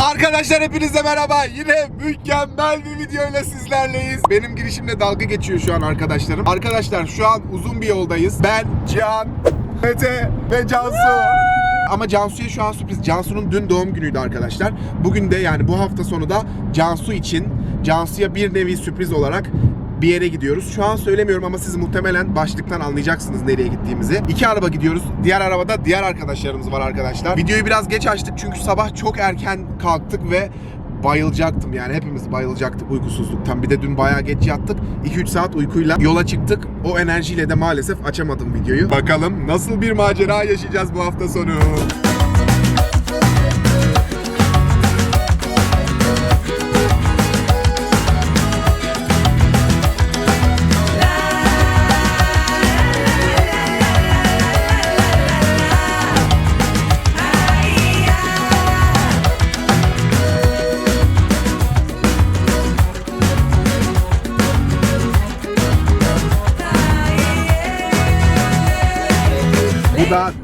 Arkadaşlar hepinize merhaba. Yine mükemmel bir videoyla sizlerleyiz. Benim girişimle dalga geçiyor şu an arkadaşlarım. Arkadaşlar şu an uzun bir yoldayız. Ben, Cihan, Mete ve Cansu. Ama Cansu'ya şu an sürpriz. Cansu'nun dün doğum günüydü arkadaşlar. Bugün de yani bu hafta sonu da Cansu için Cansu'ya bir nevi sürpriz olarak bir yere gidiyoruz. Şu an söylemiyorum ama siz muhtemelen başlıktan anlayacaksınız nereye gittiğimizi. İki araba gidiyoruz. Diğer arabada diğer arkadaşlarımız var arkadaşlar. Videoyu biraz geç açtık çünkü sabah çok erken kalktık ve bayılacaktım yani hepimiz bayılacaktık uykusuzluktan. Bir de dün bayağı geç yattık. 2-3 saat uykuyla yola çıktık. O enerjiyle de maalesef açamadım videoyu. Bakalım nasıl bir macera yaşayacağız bu hafta sonu.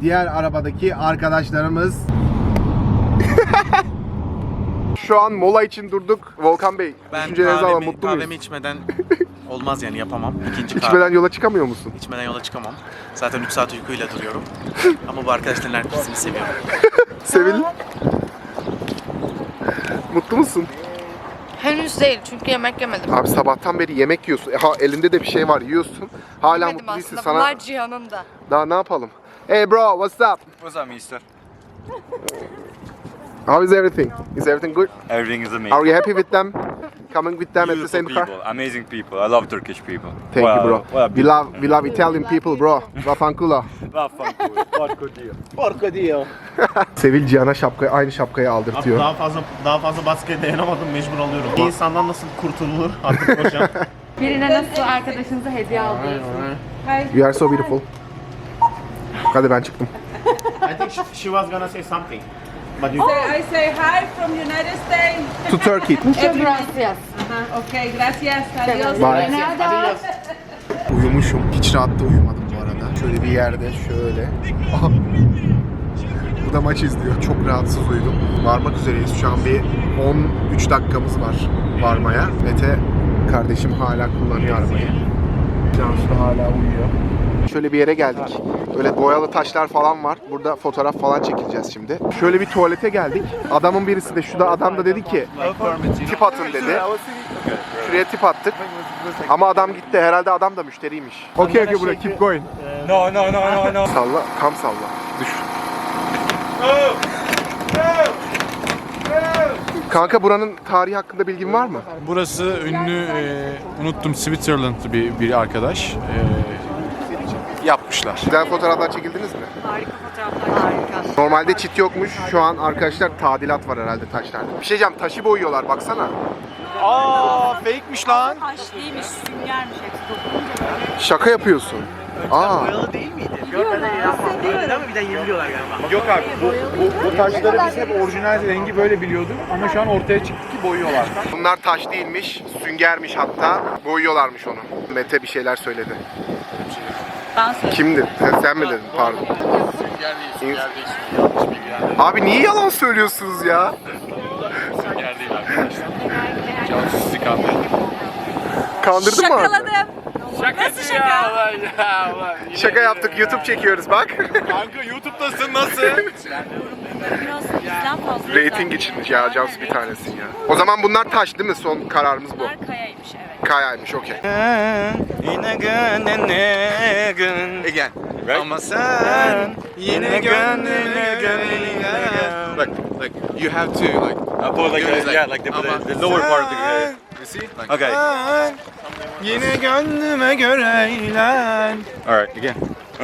Diğer arabadaki arkadaşlarımız. Şu an mola için durduk. Volkan Bey, Ben düşüncelerinizi alalım. kahvemi, Mutlu muyuz? kahvemi içmeden olmaz yani yapamam. İkinci kahve. İçmeden yola çıkamıyor musun? İçmeden yola çıkamam. Zaten 3 saat uykuyla duruyorum. Ama bu arkadaşların herkesini seviyorum. Sevil. Mutlu musun? Henüz değil çünkü yemek yemedim. Abi sabahtan beri yemek yiyorsun. Ha elinde de bir şey var yiyorsun. Hala Yemedim mutlu değilsin. aslında. Sana Bunlar Cihan'ın da. daha ne yapalım? Hey bro, what's up? What's up, mister? How is everything? Is everything good? Everything is amazing. Are you happy with them? Coming with them at the Beautiful same car? people, amazing people. I love Turkish people. Thank Well, you bro. well, We love we love Italian people bro. Vafankula. Well, thank you. Porco Dio. Sevil Cihan'a şapkayı aynı şapkayı aldırtıyor. Daha fazla daha fazla baskıya dayanamadım mecbur alıyorum. Bir insandan nasıl kurtulur artık hocam. Birine nasıl arkadaşınıza hediye alıyorsun? You are so beautiful. Hadi ben çıktım. I think she, she was gonna say something. But you I say hi from United States. To Turkey. Muchas gracias. Okay, gracias. Adiós. Bye. Adios. Uyumuşum. Hiç rahatta uyumadım bu arada. Şöyle bir yerde şöyle. Aha. Bu da maç izliyor. Çok rahatsız uyudum. Varmak üzereyiz. Şu an bir 13 dakikamız var varmaya. Mete kardeşim hala kullanıyor arabayı. Cansu da hala uyuyor. Şöyle bir yere geldik. Böyle boyalı taşlar falan var. Burada fotoğraf falan çekileceğiz şimdi. Şöyle bir tuvalete geldik. Adamın birisi de şurada adam da dedi ki tip atın dedi. Şuraya tip attık. Ama adam gitti. Herhalde adam da müşteriymiş. Okey okey buraya keep going. No, no, no, no, no. Salla, tam salla. Düş. Kanka buranın tarihi hakkında bilgin var mı? Burası ünlü, e, unuttum Switzerland bir, bir arkadaş e, yapmışlar. Güzel fotoğraflar çekildiniz mi? Harika fotoğraflar. Harika. Normalde çit yokmuş. Şu an arkadaşlar tadilat var herhalde taşlarda. Bir şey diyeceğim taşı boyuyorlar baksana. Aa fake'miş lan. Taşlıymış, süngermiş hepsi dokununca Şaka yapıyorsun. Aa. Yok abi bu, bu, bu taşları biz hep orijinal rengi böyle biliyorduk ama şu an ortaya çıktı ki boyuyorlar. Bunlar taş değilmiş, süngermiş hatta. Boyuyorlarmış onu. Mete bir şeyler söyledi. Ben söyledim. Kimdi? Sen, sen mi dedin? Pardon. Sünger değil, sünger değil. Yanlış. Abi niye yalan söylüyorsunuz ya? Sünger değil arkadaşlar. Cansu sizi kandırdı. Kandırdın mı? abi? Şakaladım. Nasıl şaka? Ya, ulan ya, ulan. Yine- Şaka yaptık. YouTube çekiyoruz bak. Kanka YouTube'dasın nasıl? Biraz bizden fazla. Rating için ya Cansu bir tanesin ya. O zaman bunlar taş değil mi? Son kararımız bu. Bunlar evet. Kayaymış okey. Yine gönlüne gün. Again. Ama sen yine gönlüne gönlüne Look, look, you have to like I put like, the, yeah, like the, the, the lower part of the. You see? Like, Okay. Yine gönlüme göre eğlen. All right, again.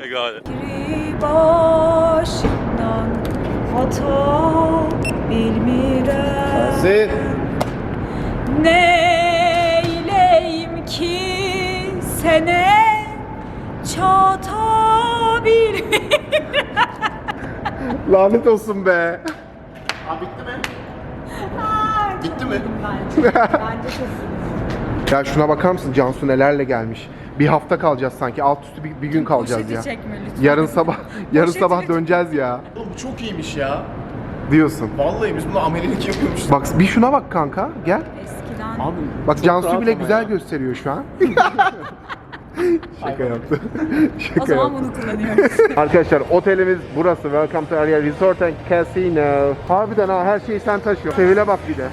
I got it. Başından hata bilmirəm Zed. Neyleyim ki sene çata bilmirəm Lanet olsun be. Bitti mi? Bence. Bence çok iyi. Ya şuna bakar mısın Cansu nelerle gelmiş. Bir hafta kalacağız sanki. Alt üstü bir, bir gün kalacağız Poşeti ya. çekme lütfen. Yarın sabah yarın Poşeti sabah döneceğiz ya. Oğlum bu çok iyiymiş ya. Diyorsun. Vallahi biz bunu amelilik yapıyormuşuz. Bak bir şuna bak kanka. Gel. Eskiden. Abi Bak Cansu rahat bile ama güzel ya. gösteriyor şu an. Şaka yaptı. Şaka O zaman yaptı. bunu kullanıyoruz. Arkadaşlar otelimiz burası. Welcome to Area Resort and Casino. Harbiden ha her şeyi sen taşıyorsun. Sevile bak bir de.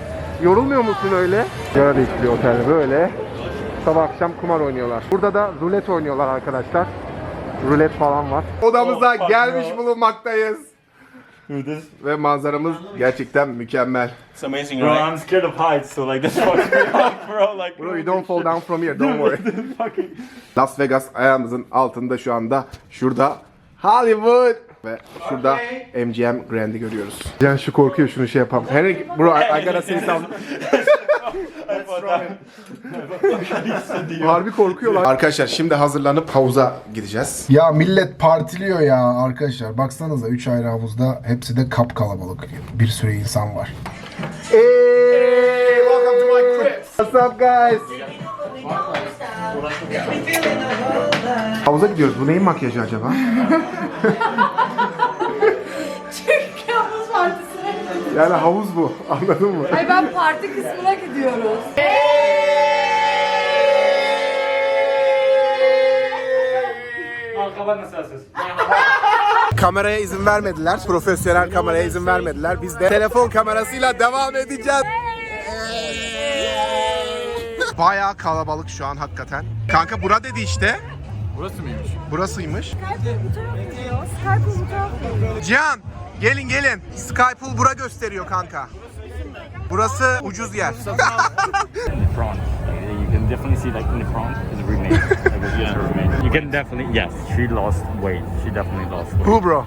Yorulmuyor musun öyle? Yara değiştiriyor otelde böyle. Sabah akşam kumar oynuyorlar. Burada da rulet oynuyorlar arkadaşlar. Rulet falan var. Odamıza Oh, gelmiş bulunmaktayız. This? Ve manzaramız gerçekten mükemmel. It's amazing, Bro, right? I'm scared of heights, so like this fucks me up, bro. Like, Bro you don't fall down from here, don't worry. Las Vegas ayağımızın altında şu anda. Şurada Hollywood. Ve şurada MGM Grand'i görüyoruz. Can şu korkuyor şunu şey yapam. Henry bro I, I gotta say something. Harbi korkuyorlar. Arkadaşlar şimdi hazırlanıp havuza gideceğiz. Ya millet partiliyor ya arkadaşlar. Baksanıza 3 ayrı havuzda hepsi de kap kalabalık. Bir sürü insan var. Hey, welcome to my crib. What's up guys? Havuza gidiyoruz. Bu neyin makyajı acaba? Yani havuz bu. Anladın mı? Ay ben parti kısmına gidiyoruz. Kameraya izin vermediler. Profesyonel kameraya izin vermediler. Biz de telefon kamerasıyla devam edeceğiz. Bayağı kalabalık şu an hakikaten. Kanka bura dedi işte. Burası mıymış? Burasıymış. Cihan gelin gelin. Skypool bura gösteriyor kanka. Burası ucuz yer. You can definitely see like in the front is remain. Like a yeah. remain. You can definitely yes, she lost weight. She definitely lost weight. Who bro?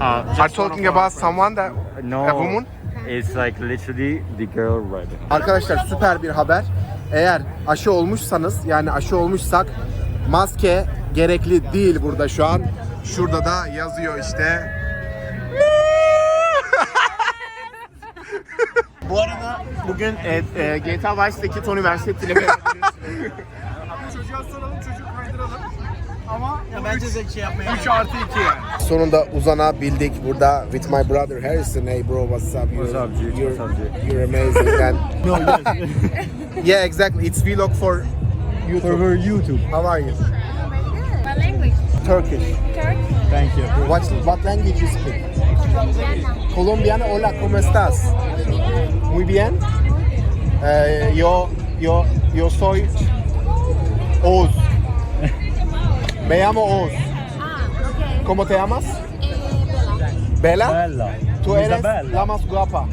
Uh, Are talking about someone that no, a woman? It's like literally the girl right. Arkadaşlar süper bir haber. Eğer aşı olmuşsanız yani aşı olmuşsak maske gerekli değil burada şu an. Şurada da yazıyor işte. Bu arada bugün e, e, GTA Vice'deki Tony Versetti'yle Çocuğa soralım, çocuk kaydıralım. Ama ya bence de şey yapmaya 3 artı 2 yani. Sonunda uzanabildik burada with my brother Harrison. Hey bro, what's up? You're, What's up, G? You're, What's up, G? you're amazing. And No, yes. yeah, exactly. It's vlog for YouTube. For YouTube. How are you? What language? Turkish. Turkey. Thank you. What what language you speak? Colombiana. Hola, ¿cómo estás? Muy bien. Eh, yo yo yo soy Oz. Me llamo Oz. ¿Cómo te llamas? Bella. Bella. Bella. Tú eres Isabella. la más guapa.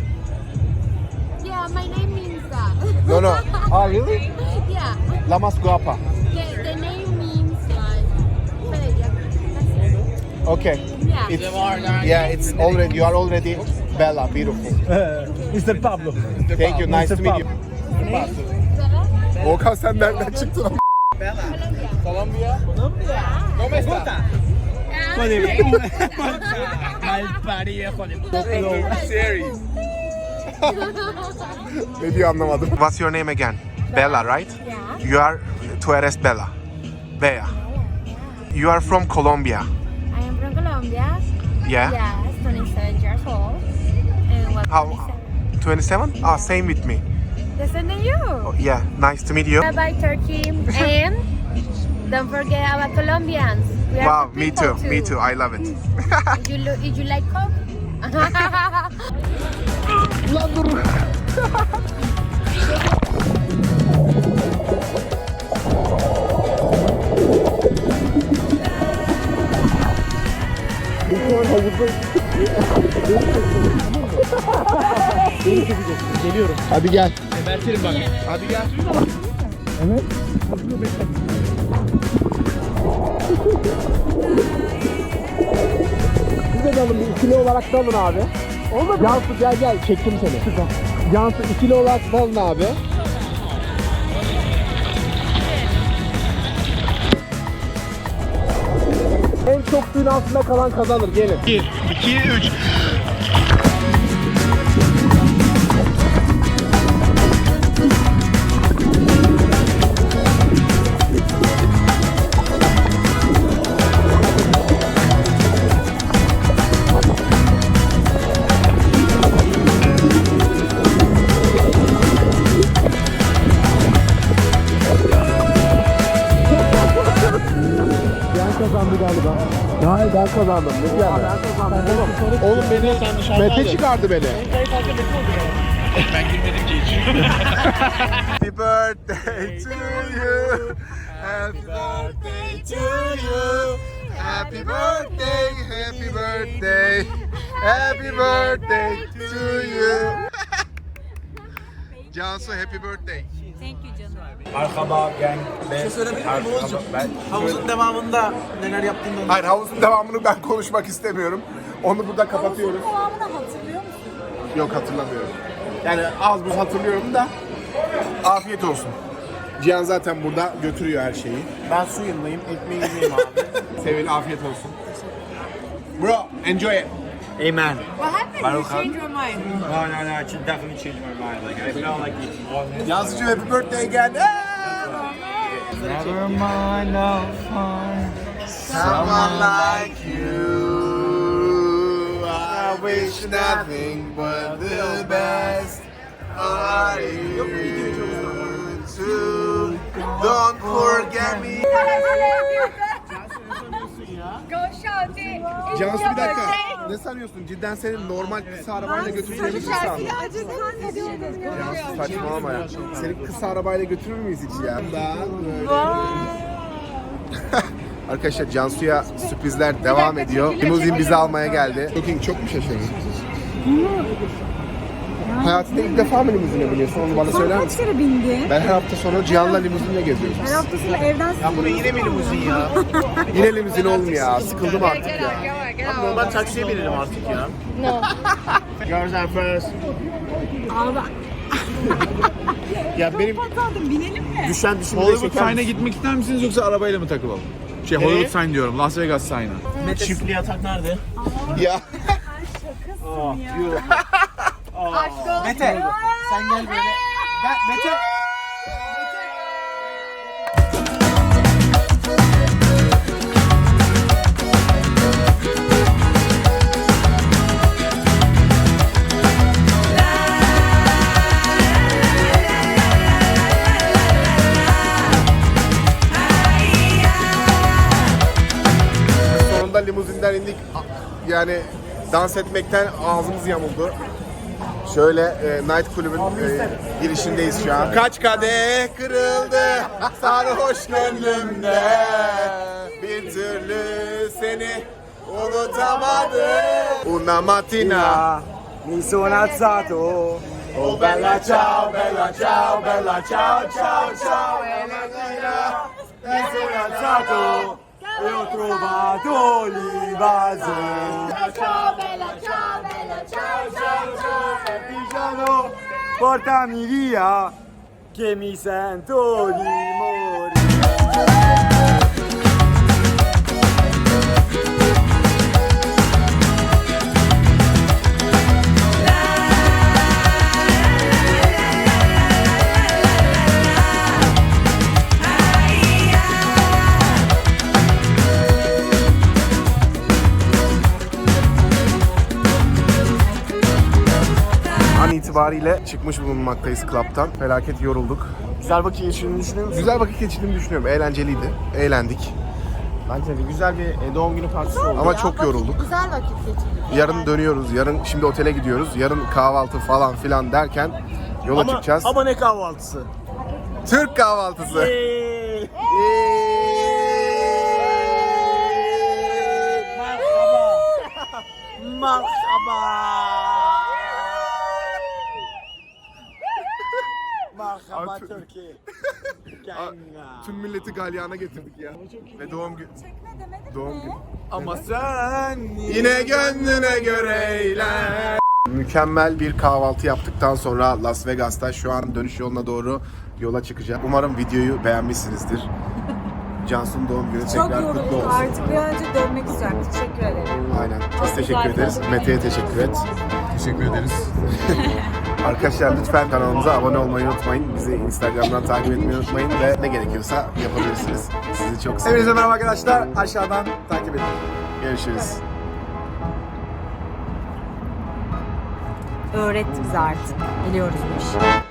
Yeah, my name means that. No, no. Ah, really? yeah. La más guapa. The, the name means like bella. That's it. Okay. Yeah. It's yeah. It's already you are already Bella, beautiful. Mr. Pablo. Thank you. Nice to meet you. Bella? Volkan sen nereden çıktın? ne diyor anlamadım. What's your name again? Bella, right? Yeah. You are tú eres Bella. Bella. You are from Colombia. I am from Colombia. Yeah. Yes, 27 years old. And what? How? 27? Ah, same with me. The same than you. Oh, yeah, nice to meet you. Bye bye, Turkey. and don't forget about Colombians. We Wow, me people too, me too. I love it. If you, lo- if you like Coke. Hadi gel. Hadi gel. Size dalın bir ikili olarak dalın abi. Olmadı Cansu gel gel çektim seni. Süper. Cansu ikili olarak dalın abi. En çok suyun altında kalan kazanır gelin. 1, 2, 3. kazandım. Ne diyor Ben kazandım oğlum. Oğlum beni Mete çıkardı beni. Ben girmedim ki hiç. Happy birthday to you. Happy birthday to you. Happy birthday, happy birthday. Happy birthday to you. Cansu happy birthday. Bir şey söyleyebilir miyim Oğuzcuğum? Havuzun devamında neler yaptığını onu Hayır havuzun devamını ben konuşmak istemiyorum. Onu burada kapatıyoruz. Devamını hatırlıyor musun? Yok hatırlamıyorum. Yani az buz hatırlıyorum da. Afiyet olsun. Cihan zaten burada götürüyor her şeyi. Ben su yanındayım, ekmeği yemeyeyim abi. Sevil afiyet olsun. Bro, enjoy it. Amen. What happened? You changed your mind. No, no, no. She definitely changed my mind. Like, I felt like it wasn't. Cansucuğum happy birthday again. Never mind, I'll find. Someone like you. I wish nothing but the best. Are you too? Don't forget me. Go shout it. Cansu bir dakika. Ne sanıyorsun? Cidden seni normal kısa arabayla götüreceğimizi mi sandın? Cansu saçmalama ya. Seni kısa arabayla götürür müyüz hiç ya? Daha böyle. Arkadaşlar Cansu'ya sürprizler devam ediyor. Limuzin bizi almaya geldi. Çok, çok mu şaşırdın? Hayatında ilk defa mı limuzine biniyorsun? Onu bana söyler Kaç misin? kere bindin? Ben her hafta sonu Cihan'la limuzinle geziyoruz. Her hafta sonu evden Ya bu ne yine mi limuzin ya? Yine limuzin oğlum ya. Sıkıldım artık ya. Normal taksiye binelim artık ya. No. Girls are first. ya benim aldım. Binelim mi? düşen düşünce Hollywood şeker Sign'a misin? gitmek ister misiniz yoksa arabayla mı takılalım? Şey Nereye? Hollywood Sign diyorum. Las Vegas Sign'a. Çiftli yatak nerede? Ya. Mete sen gel böyle. Ben, Mete. Limuzinden indik. Yani dans etmekten ağzımız yamuldu. Şöyle e, Night Kulübün e, girişindeyiz şu an. Kaç kadeh kırıldı sarhoş gönlümde Bir türlü seni unutamadım Una mattina Mi sono alzato. Oh bella ciao, bella ciao, bella ciao, ciao, ciao Una mattina Mi sono alzato e ho trovato l'invaso. Ciao, bella, ciao, bella, ciao, ciao, ciao. Partigiano, portami via, che mi sento di morire. İtibariyle çıkmış bulunmaktayız klaptan. Felaket yorulduk. Güzel vakit geçirdiğini düşünüyor musun? Güzel vakit geçirdiğimi düşünüyorum. Eğlenceliydi. Eğlendik. Bence de güzel bir e, doğum günü partisi oldu. Ama çok yorulduk. Güzel vakit geçirdik. Yarın dönüyoruz. Yarın şimdi otele gidiyoruz. Yarın kahvaltı falan filan derken yola ama, çıkacağız. ama ne kahvaltısı? Türk kahvaltısı. Eee. Tüm milleti galyana getirdik ya. Ve doğum gün. Doğum gün. Ama sen Yine gönlüne göre eğlen. Mükemmel bir kahvaltı yaptıktan sonra Las Vegas'ta şu an dönüş yoluna doğru yola çıkacağım. Umarım videoyu beğenmişsinizdir. Cansu'nun doğum günü Çok tekrar kutlu yoruldum. olsun. Artık bir an önce dönmek istiyorum. Teşekkür ederim. Aynen. Biz Çok teşekkür ederiz. Mete'ye teşekkür et. Teşekkür ederiz. Arkadaşlar lütfen kanalımıza abone olmayı unutmayın. Bizi Instagram'dan takip etmeyi unutmayın ve ne gerekiyorsa yapabilirsiniz. Sizi çok seviyorum. Hepinize merhaba arkadaşlar. Aşağıdan takip edin. Görüşürüz. Öğretti bize artık. Biliyoruz bu işi.